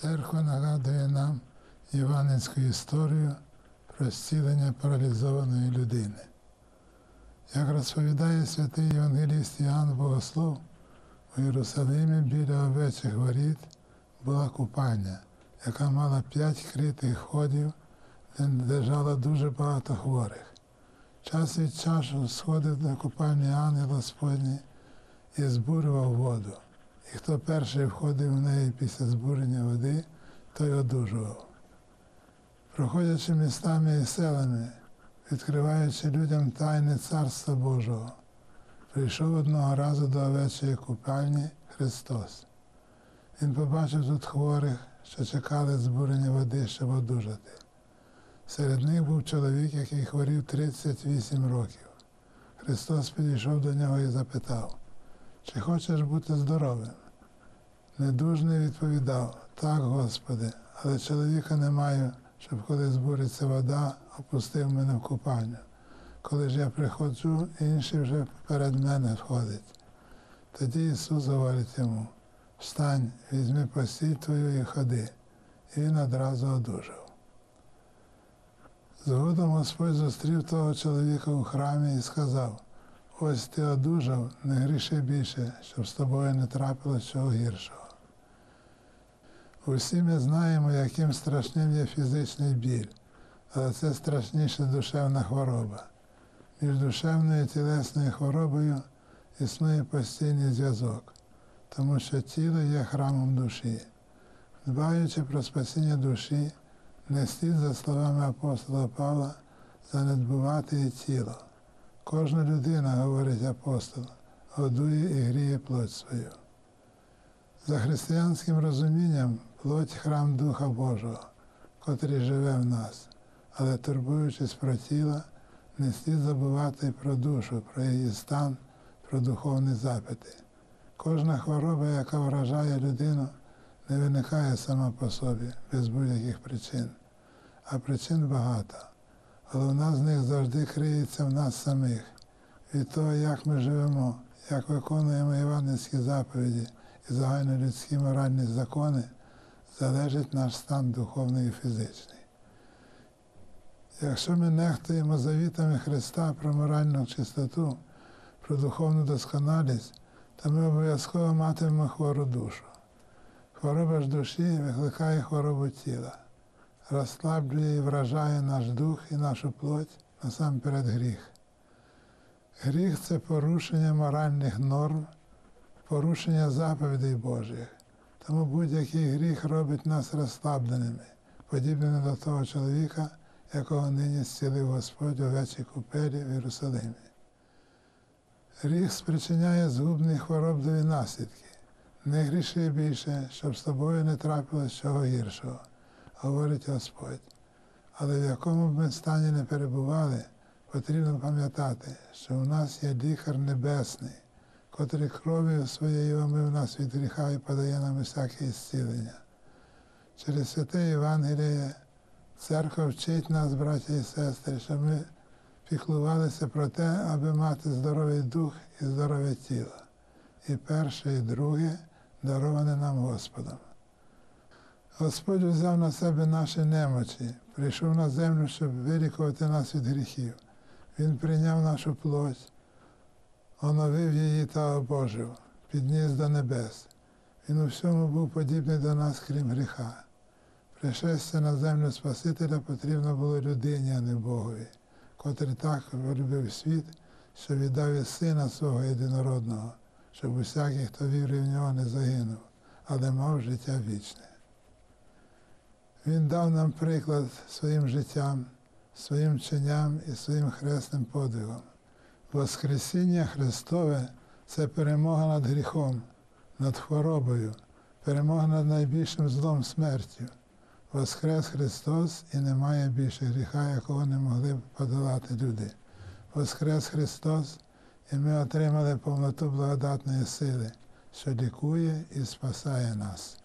Церква нагадує нам євангельську історію про зцілення паралізованої людини. Як розповідає святий Євангеліст Іоанн Богослов, у Єрусалимі біля овечих воріт була купальня, яка мала п'ять критих ходів, де лежало дуже багато хворих. Час від часу сходив до купальні ангел Господній і збурював воду. І хто перший входив в неї після збурення води, той одужував. Проходячи містами і селами, відкриваючи людям тайни Царства Божого, прийшов одного разу до овечої купальні Христос. Він побачив тут хворих, що чекали збурення води, щоб одужати. Серед них був чоловік, який хворів 38 років. Христос підійшов до нього і запитав, чи хочеш бути здоровим? Недужний відповідав, так, Господи, але чоловіка не маю, щоб коли збуриться вода, опустив мене в купальню. Коли ж я приходжу, інший вже перед мене входить. Тоді Ісус говорить йому, встань, візьми постіль твою і ходи. І він одразу одужав. Згодом Господь зустрів того чоловіка у храмі і сказав, ось ти одужав, не гріши більше, щоб з тобою не трапилось чого гіршого. Усі ми знаємо, яким страшним є фізичний біль, але це страшніше душевна хвороба. Між душевною і тілесною хворобою існує постійний зв'язок, тому що тіло є храмом душі. Дбаючи про спасіння душі, не слід, за словами апостола Павла, занедбувати і тіло. Кожна людина, говорить апостол, годує і гріє плоть свою. За християнським розумінням плоть храм Духа Божого, котрий живе в нас, але турбуючись про тіло, не слід забувати про душу, про її стан, про духовні запити. Кожна хвороба, яка вражає людину, не виникає сама по собі, без будь-яких причин, а причин багато. Головна з них завжди криється в нас самих, від того, як ми живемо, як виконуємо іванівські заповіді і загальнолюдські моральні закони, залежить наш стан духовний і фізичний. Якщо ми нехтуємо завітами Христа про моральну чистоту, про духовну досконалість, то ми обов'язково матимемо хвору душу. Хвороба ж душі викликає хворобу тіла, розслаблює і вражає наш дух і нашу плоть насамперед гріх. Гріх це порушення моральних норм, порушення заповідей Божих. Тому будь-який гріх робить нас розслабленими, подібними до того чоловіка, якого нині зцілив Господь у овечій купелі в Єрусалимі. Гріх спричиняє згубні хворобливі наслідки. Не гріши більше, щоб з тобою не трапилось чого гіршого, говорить Господь. Але в якому б ми стані не перебували, потрібно пам'ятати, що у нас є лікар небесний, котрий кров'ю своєю омив нас від гріха і подає нам усяке зцілення. Через святе Євангеліє церква вчить нас, браті і сестри, що ми піклувалися про те, аби мати здоровий дух і здорове тіло. І перше, і друге дароване нам Господом. Господь взяв на себе наші немочі, прийшов на землю, щоб вилікувати нас від гріхів. Він прийняв нашу плоть, оновив її та обожив, підніс до небес. Він у всьому був подібний до нас, крім гріха. Пришестя на землю Спасителя потрібно було людині, а не Богові, котрий так полюбив світ, що віддав і сина свого єдинородного, щоб усякий, хто вірує в нього, не загинув, але мав життя вічне. Він дав нам приклад своїм життям, своїм вченням і своїм хресним подвигом. Воскресіння Христове це перемога над гріхом, над хворобою, перемога над найбільшим злом смертю. Воскрес Христос і немає більше гріха, якого не могли б подолати люди. Воскрес Христос, і ми отримали повноту благодатної сили, що лікує і спасає нас.